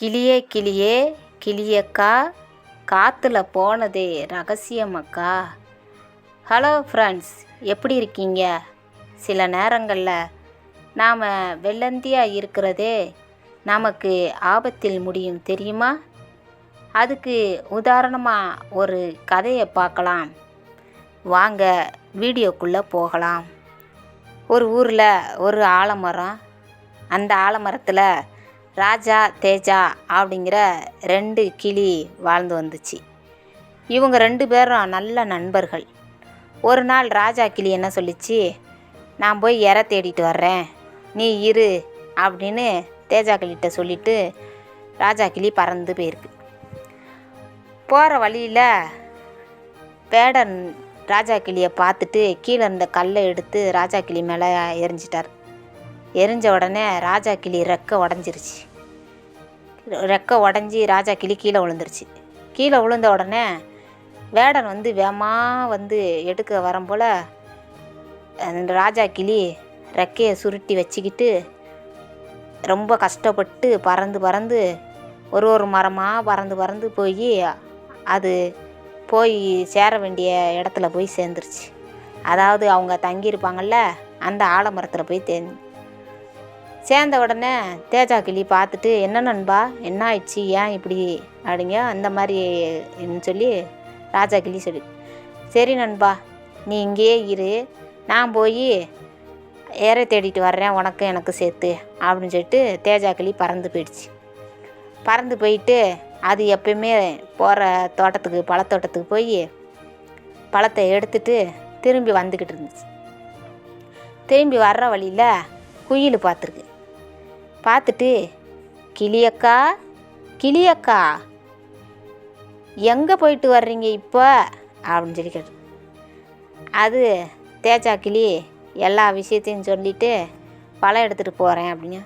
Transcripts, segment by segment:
கிளியே கிளியே கிளியக்கா காற்றுல போனதே ரகசியமக்கா. ஹலோ ஃப்ரெண்ட்ஸ் எப்படி இருக்கீங்க? சில நேரங்களில் நாம் வெள்ளந்தியாக இருக்கிறதே நமக்கு ஆபத்தில் முடியும் தெரியுமா? அதுக்கு உதாரணமாக ஒரு கதையை பார்க்கலாம். வாங்க வீடியோக்குள்ளே போகலாம். ஒரு ஊரில் ஒரு ஆலமரம் அந்த ஆலமரத்தில் ராஜா தேஜா அப்படிங்கிற ரெண்டு கிளி வாழ்ந்து வந்துச்சு. இவங்க ரெண்டு பேரும் நல்ல நண்பர்கள். ஒரு நாள் ராஜா கிளி என்ன சொல்லிச்சு? நான் போய் இற தேடிட்டு வர்றேன். நீ இரு அப்படின்னு தேஜா கிளிகிட்ட சொல்லிட்டு ராஜா கிளி பறந்து போயிருக்கு. போகிற வழியில் வேடன் ராஜா கிளியை பார்த்துட்டு கீழே இருந்த கல்லை எடுத்து ராஜா கிளி மேலே எரிஞ்சிட்டார் எரிஞ்ச உடனே ராஜா கிளி ரெக்க உடஞ்சிருச்சு. ரெக்கை உடஞ்சி ராஜா கிளி கீழே விழுந்துருச்சு. கீழே விழுந்த உடனே வேடன் வந்து வேகமாக வந்து எடுக்க வரும்போல் அந்த ராஜா கிளி ரெக்கையை சுருட்டி வச்சுக்கிட்டு ரொம்ப கஷ்டப்பட்டு பறந்து பறந்து ஒரு ஒரு மரமாக பறந்து பறந்து போய் அது போய் சேர வேண்டிய இடத்துல போய் சேர்ந்துருச்சு. அதாவது அவங்க தங்கியிருப்பாங்கள்ல அந்த ஆலமரத்தில் போய் தே சேர்ந்த உடனே தேஜா கிளி பார்த்துட்டு என்ன நண்பா என்ன ஆயிடுச்சு? ஏன் இப்படி அப்படிங்க அந்த மாதிரி சொல்லி ராஜா கிளி சொல்லி சரி நண்பா நீ இங்கேயே இரு. நான் போய் ஏற தேடிட்டு வர்றேன். உனக்கு எனக்கு சேர்த்து அப்படின்னு சொல்லிட்டு தேஜா கிளி பறந்து போயிடுச்சு. பறந்து போயிட்டு அது எப்பயுமே போகிற தோட்டத்துக்கு பழத்தோட்டத்துக்கு போய் பழத்தை எடுத்துட்டு திரும்பி வந்துக்கிட்டு இருந்துச்சு. திரும்பி வர்ற வழியில் குயில் பார்த்துருக்கு. பார்த்துட்டு கிளியக்கா கிளியக்கா எங்கே போயிட்டு வர்றீங்க இப்போ? அப்படின்னு சொல்லி கேட்டு அது தேஜா கிளி எல்லா விஷயத்தையும் சொல்லிவிட்டு பழம் எடுத்துகிட்டு போகிறேன் அப்படிங்க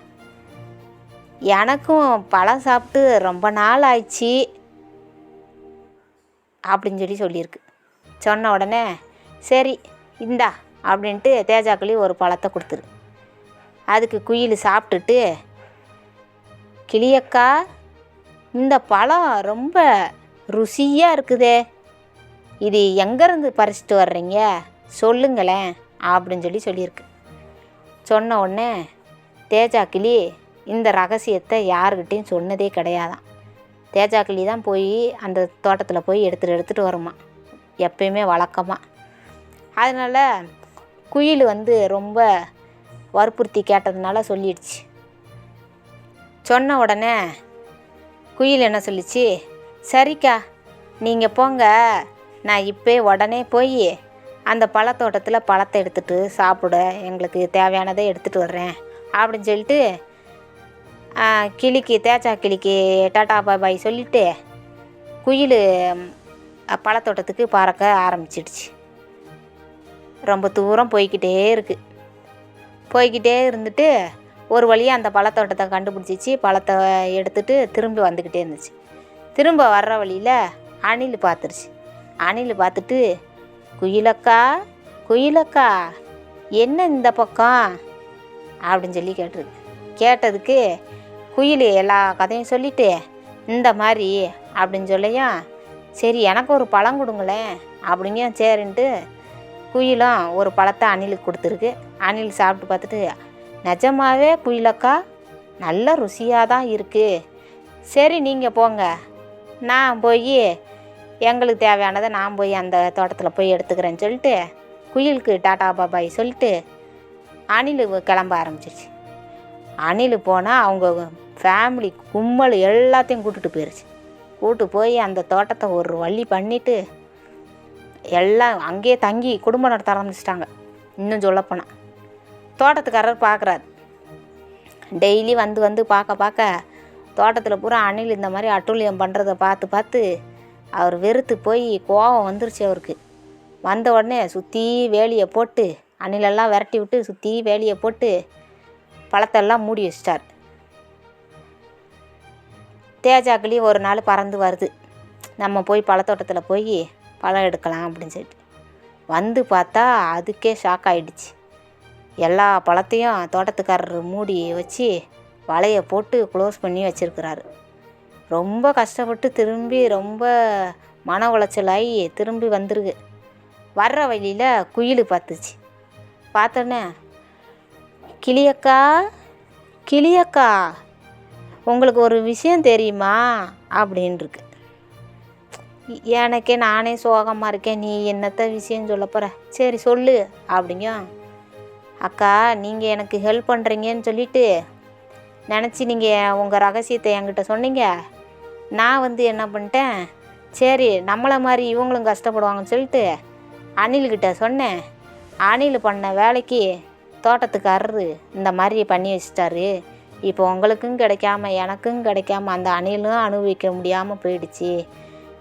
எனக்கும் பழம் சாப்பிட்டு ரொம்ப நாள் ஆயிடுச்சு அப்படின்னு சொல்லி சொல்லியிருக்கு. சொன்ன உடனே சரி இந்தா அப்படின்ட்டு தேஜாக்களி ஒரு பழத்தை கொடுத்துரு. அதுக்கு குயில் சாப்பிட்டுட்டு கிளியக்கா இந்த பழம் ரொம்ப ருசியாக இருக்குதே. இது எங்கேருந்து பறிச்சிட்டு வர்றீங்க? சொல்லுங்களேன் அப்படின்னு சொல்லி சொல்லியிருக்கு. சொன்ன உடனே தேஜா கிளி இந்த ரகசியத்தை யாருக்கிட்டேயும் சொன்னதே கிடையாதான். தேஜா கிளி தான் போய் அந்த தோட்டத்தில் போய் எடுத்துகிட்டு எடுத்துகிட்டு வருமா. எப்பயுமே வழக்கமாக அதனால் குயில் வந்து ரொம்ப வற்புறுத்தி கேட்டதுனால சொல்லிடுச்சு. சொன்ன உடனே குயில் என்ன சொல்லிச்சு? சரிக்கா நீங்கள் போங்க. நான் இப்போ உடனே போய் அந்த பழத்தோட்டத்தில் பழத்தை எடுத்துகிட்டு சாப்பிட. எங்களுக்கு தேவையானதை எடுத்துகிட்டு வர்றேன். அப்படின்னு சொல்லிட்டு கிளிக்கு தேச்சா கிளிக்கு டாட்டா பாய் பாய் சொல்லிவிட்டு குயில் பழத்தோட்டத்துக்கு பறக்க ஆரம்பிச்சிடுச்சு. ரொம்ப தூரம் போய்க்கிட்டே இருக்குது போய்க்கிட்டே இருந்துட்டு ஒரு வழியாக அந்த பழத்தோட்டத்தை கண்டுபிடிச்சிச்சு. பழத்தை எடுத்துகிட்டு திரும்பி வந்துக்கிட்டே இருந்துச்சு. திரும்ப வர்ற வழியில் அணில் பார்த்துருச்சு. அணில் பார்த்துட்டு குயிலக்கா குயிலக்கா என்ன இந்த பக்கம்? அப்படின்னு சொல்லி கேட்டிருக்கு. கேட்டதுக்கு குயில் எல்லா கதையும் சொல்லிட்டு இந்த மாதிரி அப்படின்னு சொல்லியும் சரி எனக்கு ஒரு பழம் கொடுங்களேன் அப்படிங்க சரின்ட்டு குயிலும் ஒரு பழத்தை அணிலுக்கு கொடுத்துருக்கு. அணில் சாப்பிட்டு பார்த்துட்டு நிஜமாவே குயிலக்கா நல்ல ருசியாக தான் இருக்குது சரி நீங்கள் போங்க. நான் போய் எங்களுக்கு தேவையானதை நான் போய் அந்த தோட்டத்தில் போய் எடுத்துக்கிறேன்னு சொல்லிட்டு குயிலுக்கு டாட்டா பாபாய் சொல்லிட்டு அணில் கிளம்ப ஆரம்பிச்சிருச்சு. அணில் போனால் அவங்க ஃபேமிலி கும்மல் எல்லாத்தையும் கூட்டுட்டு போயிடுச்சு கூட்டு போய் அந்த தோட்டத்தை ஒரு வழி பண்ணிவிட்டு எல்லாம் அங்கேயே தங்கி குடும்பம் நடத்த ஆரம்பிச்சிட்டாங்க. இன்னும் சொல்லப்போனால் தோட்டத்துக்காரர் பார்க்குறாரு. டெய்லி வந்து வந்து பார்க்க பார்க்க தோட்டத்தில் பூரா அணில் இந்த மாதிரி அட்டூழியம் பண்ணுறத பார்த்து பார்த்து அவர் வெறுத்து போய் கோவம் வந்துருச்சு அவருக்கு. வந்த உடனே சுற்றி வேலியை போட்டு அணிலெல்லாம் விரட்டி விட்டு சுற்றி வேலியை போட்டு பழத்தெல்லாம் மூடி வச்சிட்டார். தேஜாக்கிளி ஒரு நாள் பறந்து வருது. நம்ம போய் பழத்தோட்டத்தில் போய் பழம் எடுக்கலாம் அப்படின்னு சொல்லிட்டு. வந்து பார்த்தா அதுக்கே ஷாக் ஆகிடுச்சு எல்லா பழத்தையும் தோட்டத்துக்காரர் மூடி வச்சு வலையை போட்டு க்ளோஸ் பண்ணி வச்சிருக்கிறாரு. ரொம்ப கஷ்டப்பட்டு திரும்பி ரொம்ப மன உளைச்சலாகி திரும்பி வந்துருக்கு. வர்ற வழியில் குயில் பார்த்துச்சு. பார்த்தோன்னே கிளியக்கா கிளியக்கா உங்களுக்கு ஒரு விஷயம் தெரியுமா? அப்படின்ருக்கு. எனக்கே நானே சோகமாக இருக்கேன். நீ என்னத்த விஷயம் சொல்ல போகிற சரி சொல்லு அப்படிங்க அக்கா நீங்கள் எனக்கு ஹெல்ப் பண்ணுறீங்கன்னு சொல்லிட்டு நினச்சி நீங்கள் உங்கள் ரகசியத்தை என்கிட்ட சொன்னீங்க. நான் வந்து என்ன பண்ணிட்டேன்? சரி நம்மளை மாதிரி இவங்களும் கஷ்டப்படுவாங்கன்னு சொல்லிட்டு அணில்கிட்ட சொன்னேன். அணில் பண்ண வேலைக்கு தோட்டத்துக்காரரு இந்த மாதிரி பண்ணி வச்சிட்டாரு. இப்போ உங்களுக்கும் கிடைக்காம எனக்கும் கிடைக்காம அந்த அணிலும் அனுபவிக்க முடியாமல் போயிடுச்சு.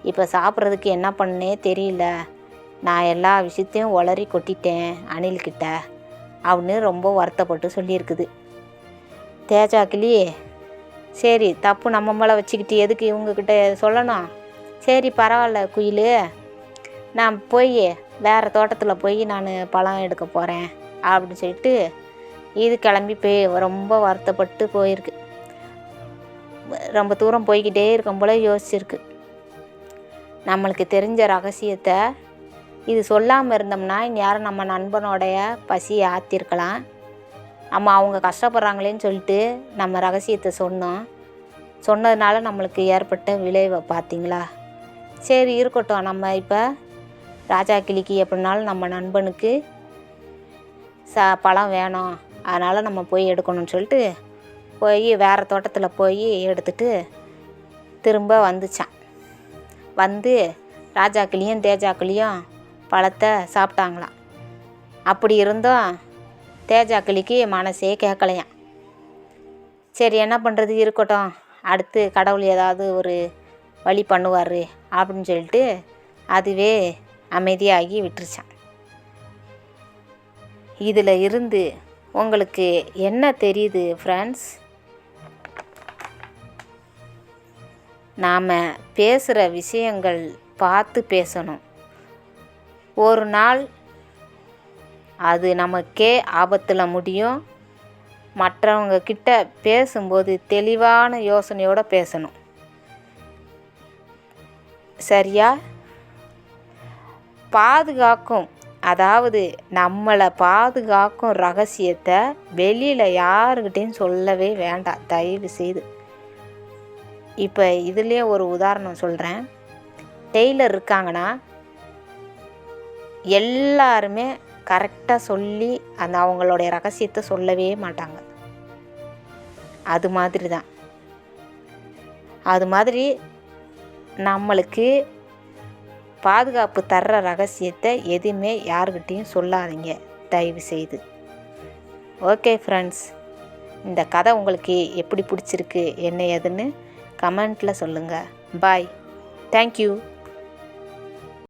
இப்போ சாப்பிட்றதுக்கு என்ன பண்ணே தெரியல. நான் எல்லா விஷயத்தையும் உளறி கொட்டிட்டேன் அணில்கிட்ட அப்படின்னு ரொம்ப வருத்தப்பட்டு சொல்லியிருக்குது. தேஜா சரி தப்பு நம்ம மேலே வச்சுக்கிட்டு எதுக்கு இவங்கக்கிட்ட சொல்லணும்? சரி பரவாயில்ல குயில். நான் போய் வேறு தோட்டத்தில் போய் நான் பழம் எடுக்க போகிறேன் அப்படின்னு சொல்லிட்டு இது கிளம்பி போய் ரொம்ப வருத்தப்பட்டு போயிருக்கு. ரொம்ப தூரம் போய்கிட்டே இருக்கும் போல யோசிச்சிருக்கு. நம்மளுக்கு தெரிஞ்ச ரகசியத்தை இது சொல்லாமல் இருந்தோம்னா இந்நேரம் நம்ம நண்பனோடைய பசியை ஆற்றிருக்கலாம் நம்ம அவங்க கஷ்டப்படுறாங்களேன்னு சொல்லிட்டு நம்ம ரகசியத்தை சொன்னோம். சொன்னதுனால நம்மளுக்கு ஏற்பட்ட விளைவை பார்த்தீங்களா சரி இருக்கட்டும். நம்ம இப்போ ராஜா கிளிக்கு எப்படினாலும் நம்ம நண்பனுக்கு ச பழம் வேணும். அதனால் நம்ம போய் எடுக்கணும்னு சொல்லிட்டு போய் வேறு தோட்டத்தில் போய் எடுத்துட்டு திரும்ப வந்துச்சான். வந்து ராஜாக்கிளியும் தேஜாக்கிளியும் பழத்தை சாப்பிட்டாங்களாம். அப்படி இருந்தும் தேஜா கிளிக்கு மனசே கேட்கலையாம். சரி என்ன பண்ணுறது இருக்கட்டும். அடுத்து கடவுள் ஏதாவது ஒரு வழி பண்ணுவார் அப்படின்னு சொல்லிட்டு அதுவே அமைதியாகி விட்டுருச்சான் இதில் இருந்து உங்களுக்கு என்ன தெரியுது ஃப்ரெண்ட்ஸ் நாம் பேசுகிற விஷயங்கள் பார்த்து பேசணும். ஒரு நாள் அது நமக்கே ஆபத்தில் முடியும். மற்றவங்க கிட்ட பேசும்போது தெளிவான யோசனையோடு பேசணும். சரியா? பாதுகாக்கும் அதாவது நம்மளை பாதுகாக்கும் ரகசியத்தை வெளியில் யாருக்கிட்டையும் சொல்லவே வேண்டாம். தயவு செய்து இப்போ இதுலேயே ஒரு உதாரணம் சொல்கிறேன் டெய்லர் இருக்காங்கன்னா எல்லாருமே கரெக்டாக சொல்லி அந்த அவங்களுடைய ரகசியத்தை சொல்லவே மாட்டாங்க. அது மாதிரி தான் அது மாதிரி நம்மளுக்கு பாதுகாப்பு தர்ற ரகசியத்தை எதுவுமே யாருக்கிட்டேயும் சொல்லாதீங்க தயவு செய்து ஓகே ஃப்ரெண்ட்ஸ் இந்த கதை உங்களுக்கு எப்படி பிடிச்சிருக்கு என்ன ஏதுன்னு கமெண்ட்டில் சொல்லுங்கள் பாய். தேங்க்யூ.